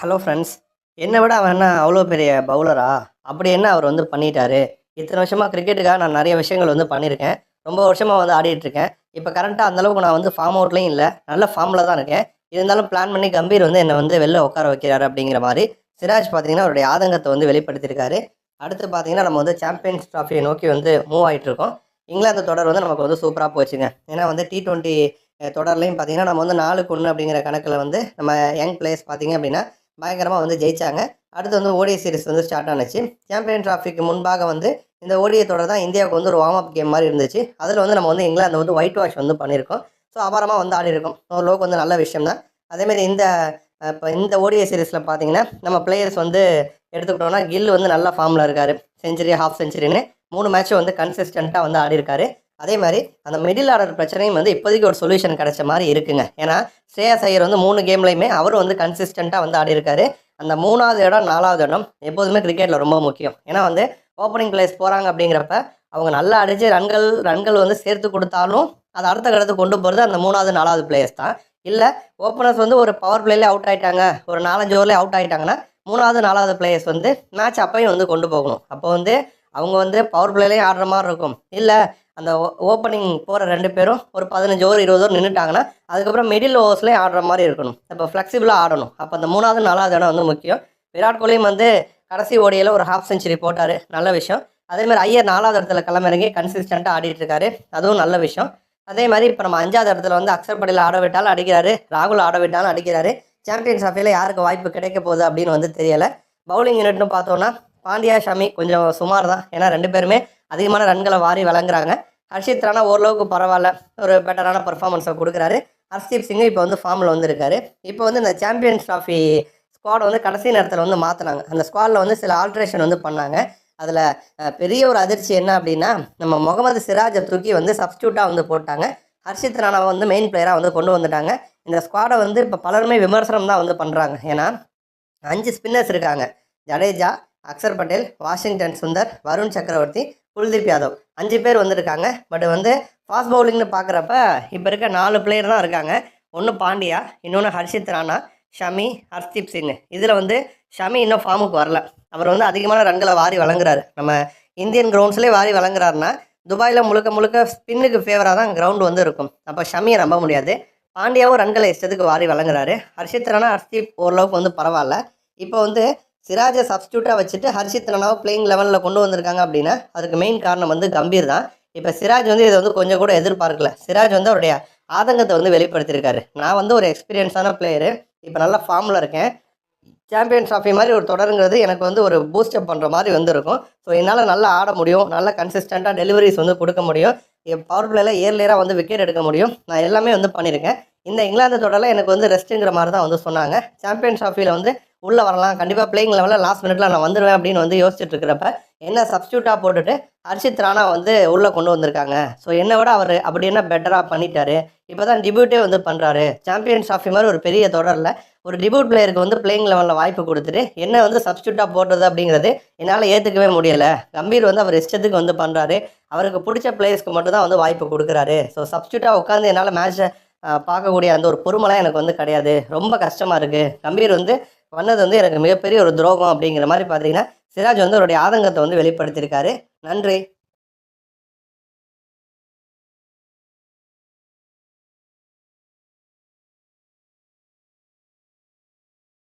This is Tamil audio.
ஹலோ ஃப்ரெண்ட்ஸ் என்னை விட அவர் என்ன அவ்வளோ பெரிய பவுலரா அப்படி என்ன அவர் வந்து பண்ணிட்டாரு. இத்தனை வருஷமாக கிரிக்கெட்டுக்காக நான் நிறைய விஷயங்கள் வந்து பண்ணியிருக்கேன். ரொம்ப வருஷமாக வந்து ஆடிட்டுருக்கேன். இப்போ கரண்ட்டாக அந்தளவுக்கு நான் வந்து ஃபார்ம் அவுட்லேயும் இல்லை. நல்ல ஃபார்மில் தான் இருக்கேன். இருந்தாலும் பிளான் பண்ணி கம்பீர் வந்து என்னை வந்து வெளில உட்கார வைக்கிறாரு அப்படிங்கிற மாதிரி சிராஜ் பார்த்தீங்கன்னா அவருடைய ஆதங்கத்தை வந்து வெளிப்படுத்தியிருக்காரு. அடுத்து பார்த்தீங்கன்னா நம்ம வந்து சாம்பியன்ஸ் ட்ராஃபியை நோக்கி வந்து மூவ் ஆகிட்டு இருக்கோம் இங்கிலாந்து தொடர் வந்து நமக்கு வந்து சூப்பராக போச்சுங்க. ஏன்னா வந்து டி டுவெண்ட்டி தொடர்லையும் பார்த்தீங்கன்னா நம்ம வந்து நாலுக்கு ஒன்று அப்படிங்கிற கணக்கில் வந்து நம்ம யங் பிளேயர்ஸ் பார்த்தீங்க அப்படின்னா பயங்கரமாக வந்து ஜெயித்தாங்க அடுத்து வந்து ஓடிஐ சீரிஸ் வந்து ஸ்டார்ட் ஆனுச்சு. சாம்பியன் டிராஃபிக்கு முன்பாக வந்து இந்த ஓடிஐ தொடர் தான் இந்தியாவுக்கு வந்து ஒரு வார்ம் அப் கேம் மாதிரி இருந்துச்சு. அதில் வந்து நம்ம வந்து இங்கிலாந்து வந்து ஒயிட் வாஷ் வந்து பண்ணியிருக்கோம். ஸோ அபாரமாக வந்து ஆடி இருக்கோம். ஓரளவுக்கு வந்து நல்ல விஷயம் தான். அதேமாதிரி இந்த இப்போ இந்த ஓடிஐ சீரிஸில் பார்த்தீங்கன்னா நம்ம பிளேயர்ஸ் வந்து எடுத்துக்கிட்டோம்னா கில் வந்து நல்ல ஃபார்மில் இருக்கார். செஞ்சுரி ஹாஃப் செஞ்சுரின்னு மூணு மேட்ச்சும் வந்து கன்சிஸ்டண்ட்டாக வந்து ஆடி இருக்காரு. அதே மாதிரி அந்த மிடில் ஆர்டர் பிரச்சனையும் வந்து இப்போதைக்கு ஒரு சொல்யூஷன் கிடைச்ச மாதிரி இருக்குங்க. ஏன்னா ஸ்ரேயஸ் ஐயர் வந்து மூணு கேம்லையுமே அவரும் வந்து கன்சிஸ்டண்ட்டாக வந்து ஆடி இருக்காரு அந்த மூணாவது இடம் நாலாவது இடம் எப்போதுமே கிரிக்கெட்டில் ரொம்ப முக்கியம். ஏன்னா வந்து ஓப்பனிங் பிளேஸ் போகிறாங்க அப்படிங்கிறப்ப அவங்க நல்லா அடித்து ரன்கள் ரன்கள் வந்து சேர்த்து கொடுத்தாலும் அதை அடுத்த கட்டத்துக்கு கொண்டு போகிறது அந்த மூணாவது நாலாவது பிளேயர்ஸ் தான். இல்லை ஓப்பனர்ஸ் வந்து ஒரு பவர் பிளேலே அவுட் ஆயிட்டாங்க. ஒரு நாலஞ்சு ஓவர்லேயே அவுட் ஆகிட்டாங்கன்னா மூணாவது நாலாவது பிளேயர்ஸ் வந்து மேட்ச் அப்பையும் வந்து கொண்டு போகணும். அப்போ வந்து அவங்க வந்து பவர் பிளேலேயும் ஆடுற மாதிரி இருக்கும். இல்லை அந்த ஓப்பனிங் போகிற ரெண்டு பேரும் ஒரு பதினஞ்சு ஓவர் இருபது ஓவர் நின்றுட்டாங்கன்னா அதுக்கப்புறம் மிடில் ஓவர்ஸ்லேயும் ஆடுற மாதிரி இருக்கணும். இப்போ ஃப்ளெக்சிபிளாக ஆடணும். அப்போ அந்த மூணாவது நாலாவது இடம் வந்து முக்கியம். விராட் கோலியும் வந்து கடைசி ஓடியில் ஒரு ஹாஃப் செஞ்சுரி போட்டார். நல்ல விஷயம். அதேமாதிரி ஐயர் நாலாவது இடத்துல கிளம்பிறங்கி கன்சிஸ்டண்ட்டாக ஆடிட்டு இருக்காரு. அதுவும் நல்ல விஷயம். அதே மாதிரி இப்போ நம்ம அஞ்சாவது இடத்துல வந்து அக்சர் படையில் ஆட விட்டாலும் அடிக்கிறாரு. ராகுல் ஆட விட்டாலும் அடிக்கிறாரு. சாம்பியன்ஸ் ட்ராஃபியில் யாருக்கு வாய்ப்பு கிடைக்க போகுது அப்படின்னு வந்து தெரியலை. பவுலிங் யூனிட்னு பார்த்தோன்னா பாண்டியா ஷமி கொஞ்சம் சுமார் தான் ஏன்னா ரெண்டு பேருமே அதிகமான ரன்களை வாரி வழங்குறாங்க. ஹர்ஷித் ராணா ஓரளவுக்கு பரவாயில்ல ஒரு பெட்டரான பர்ஃபார்மன்ஸை கொடுக்குறாரு. ஹர்ஷ்தீப் சிங்கும் இப்போ வந்து ஃபார்மில் வந்திருக்காரு. இப்போ வந்து இந்த சாம்பியன்ஸ் ட்ராஃபி ஸ்குவாடை வந்து கடைசி நேரத்தில் வந்து மாற்றினாங்க அந்த ஸ்குவாடில் வந்து சில ஆல்ட்ரேஷன் வந்து பண்ணாங்க. அதில் பெரிய ஒரு அதிர்ச்சி என்ன அப்படின்னா நம்ம முகமது சிராஜை தூக்கி வந்து சப்ஸ்டியூட்டாக வந்து போட்டாங்க. ஹர்ஷித் ராணாவை வந்து மெயின் பிளேயராக வந்து கொண்டு வந்துட்டாங்க. இந்த ஸ்குவாடை வந்து இப்போ பலருமே விமர்சனம் தான் வந்து பண்ணுறாங்க ஏன்னா அஞ்சு ஸ்பின்னர்ஸ் இருக்காங்க. ஜடேஜா அக்ஷர் பட்டேல் வாஷிங்டன் சுந்தர் வருண் சக்கரவர்த்தி குல்தீப் யாதவ். அஞ்சு பேர் வந்திருக்காங்க. பட் வந்து ஃபாஸ்ட் பவுலிங்னு பார்க்குறப்ப இப்போ இருக்க நாலு பிளேயர் தான் இருக்காங்க. ஒன்று பாண்டியா இன்னொன்று ஹர்ஷித் ராணா ஷமி ஹர்ஷ்தீப் சிங். இதில் வந்து ஷமி இன்னும் ஃபார்முக்கு வரல. அவர் வந்து அதிகமான ரன்களை வாரி வழங்குறாரு. நம்ம இந்தியன் கிரவுண்ட்ஸ்லேயே வாரி வழங்குறாருன்னா துபாயில் முழுக்க முழுக்க ஸ்பின்னுக்கு ஃபேவராக தான் கிரவுண்டு வந்து இருக்கும். அப்போ ஷமியை நம்ப முடியாது. பாண்டியாவும் ரன்களை இஷ்டத்துக்கு வாரி வழங்குறாரு. ஹர்ஷித் ராணா ஹர்ஷ்தீப் ஓரளவுக்கு வந்து பரவாயில்ல. இப்போ வந்து சிராஜை சப்ஸ்டியூட்டாக வச்சுட்டு ஹர்ஷித் ரனாவை பிளேயிங் லெவலில் கொண்டு வந்திருக்காங்க அப்படின்னா அதுக்கு மெயின் காரணம் வந்து கம்பீர் தான். இப்போ சிராஜ் வந்து இதை வந்து கொஞ்சம் கூட எதிர்பார்க்கல. சிராஜ் வந்து அவருடைய ஆதங்கத்தை வந்து வெளிப்படுத்தியிருக்காரு. நான் வந்து ஒரு எக்ஸ்பீரியன்ஸான பிளேயரு இப்போ நல்லா ஃபார்மில் இருக்கேன். சாம்பியன் ட்ராஃபி மாதிரி ஒரு தொடருங்கிறது எனக்கு வந்து ஒரு பூஸ்டப் பண்ணுற மாதிரி வந்திருக்கும். ஸோ என்னால் நல்லா ஆட முடியும். நல்லா கன்சிஸ்டண்ட்டாக டெலிவரிஸ் வந்து கொடுக்க முடியும். என் பவர் பிளேயில் இயர்லியராக வந்து விக்கெட் எடுக்க முடியும். நான் எல்லாமே வந்து பண்ணியிருக்கேன். இந்த இங்கிலாந்து தொடரில் எனக்கு வந்து ரெஸ்ட்டுங்கிற மாதிரி தான் வந்து சொன்னாங்க. சாம்பியன் ட்ராஃபியில் வந்து உள்ளே வரலாம். கண்டிப்பாக பிளேயிங் லெவலில் லாஸ்ட் மினிட்ல நான் வந்துடுவேன் அப்படின்னு வந்து யோசிச்சுட்டு இருக்கிறப்ப என்ன சப்ஸ்டியூட்டாக போட்டுட்டு ஹர்ஷித் ராணா வந்து உள்ளே கொண்டு வந்திருக்காங்க. ஸோ என்னை விட அவர் அப்படி என்ன பெட்டராக பண்ணிட்டாரு. இப்போ தான் டிபியூட்டே வந்து பண்ணுறாரு சாம்பியன்ஸ் ட்ராஃபி மாதிரி ஒரு பெரிய தொடரில் ஒரு டிபியூட் பிளேயருக்கு வந்து பிளேயிங் லெவலில் வாய்ப்பு கொடுத்துட்டு என்ன வந்து சப்ஸ்டியூட்டாக போடுறது அப்படிங்கிறது என்னால் ஏற்றுக்கவே முடியலை. கம்பீர் வந்து அவர் இஷ்டத்துக்கு வந்து பண்ணுறாரு அவருக்கு பிடிச்ச பிளேயர்ஸ்க்கு மட்டும்தான் வந்து வாய்ப்பு கொடுக்குறாரு. ஸோ சப்ஸ்டியூட்டாக உட்காந்து என்னால் மேட்ச்சை பார்க்கக்கூடிய அந்த ஒரு பொறுமைலாம் எனக்கு வந்து கிடையாது. ரொம்ப கஷ்டமாக இருக்குது கம்பீர் வந்து பண்ணது வந்து எனக்கு மிகப்பெரிய ஒரு துரோகம் அப்படிங்கிற மாதிரி பார்த்தீங்கன்னா சிராஜ் வந்து அவருடைய ஆதங்கத்தை வந்து வெளிப்படுத்தியிருக்காரு. நன்றி.